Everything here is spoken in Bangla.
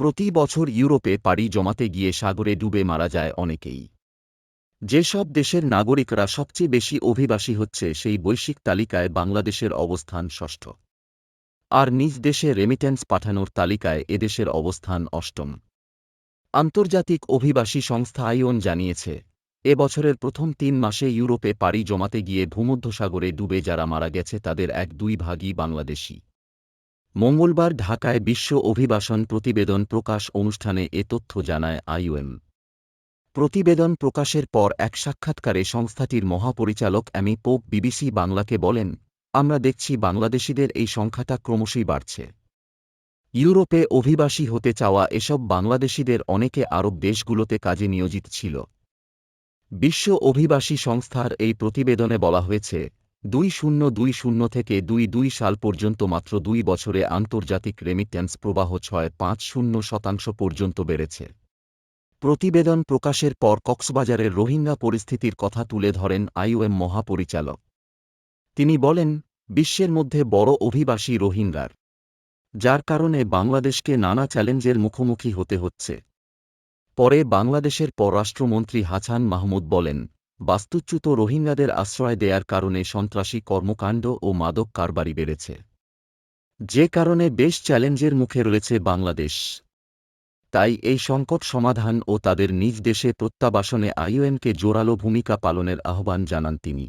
প্রতি বছর ইউরোপে পাড়ি জমাতে গিয়ে সাগরে ডুবে মারা যায় অনেকেই। যেসব দেশের নাগরিকরা সবচেয়ে বেশি অভিবাসী হচ্ছে সেই বৈশ্বিক তালিকায় বাংলাদেশের অবস্থান ষষ্ঠ। আর নিজ দেশে রেমিটেন্স পাঠানোর তালিকায় এদেশের অবস্থান অষ্টম। আন্তর্জাতিক অভিবাসী সংস্থা আইওন জানিয়েছে, এ বছরের প্রথম তিন মাসে ইউরোপে পাড়ি জমাতে গিয়ে ভূমধ্যসাগরে ডুবে যারা মারা গেছে তাদের এক দুই ভাগই বাংলাদেশি। মঙ্গলবার ঢাকায় বিশ্ব অভিবাসন প্রতিবেদন প্রকাশ অনুষ্ঠানে এ তথ্য জানায় আইওএম। প্রতিবেদন প্রকাশের পর এক সাক্ষাৎকারে সংস্থাটির মহাপরিচালক অ্যামি পোপ বিবিসি বাংলাকে বলেন, আমরা দেখছি বাংলাদেশিদের এই সংখ্যাটা ক্রমশই বাড়ছে। ইউরোপে অভিবাসী হতে চাওয়া এসব বাংলাদেশিদের অনেকে আরব দেশগুলোতে কাজে নিয়োজিত ছিল। বিশ্ব অভিবাসী সংস্থার এই প্রতিবেদনে বলা হয়েছে দুই শূন্য দুই শূন্য থেকে দুই দুই সাল পর্যন্ত মাত্র দুই বছরে আন্তর্জাতিক রেমিট্যান্স প্রবাহ ছয় পাঁচ শূন্য শতাংশ পর্যন্ত বেড়েছে। প্রতিবেদন প্রকাশের পর কক্সবাজারের রোহিঙ্গা পরিস্থিতির কথা তুলে ধরেন আইওএম মহাপরিচালক। তিনি বলেন, বিশ্বের মধ্যে বড় অভিবাসী রোহিঙ্গার, যার কারণে বাংলাদেশকে নানা চ্যালেঞ্জের মুখোমুখি হতে হচ্ছে। পরে বাংলাদেশের পররাষ্ট্রমন্ত্রী হাছান মাহমুদ বলেন বাস্তুচ্যুত রোহিঙ্গাদের আশ্রয় দেয়ার কারণে সন্ত্রাসী কর্মকাণ্ড ও মাদক কারবারি বেড়েছে। যে কারণে বেশ চ্যালেঞ্জের মুখে রয়েছে বাংলাদেশ। তাই এই সংকট সমাধান ও তাদের নিজ দেশে প্রত্যাবাসনে আইওএমকে জোরালো ভূমিকা পালনের আহ্বান জানান তিনি।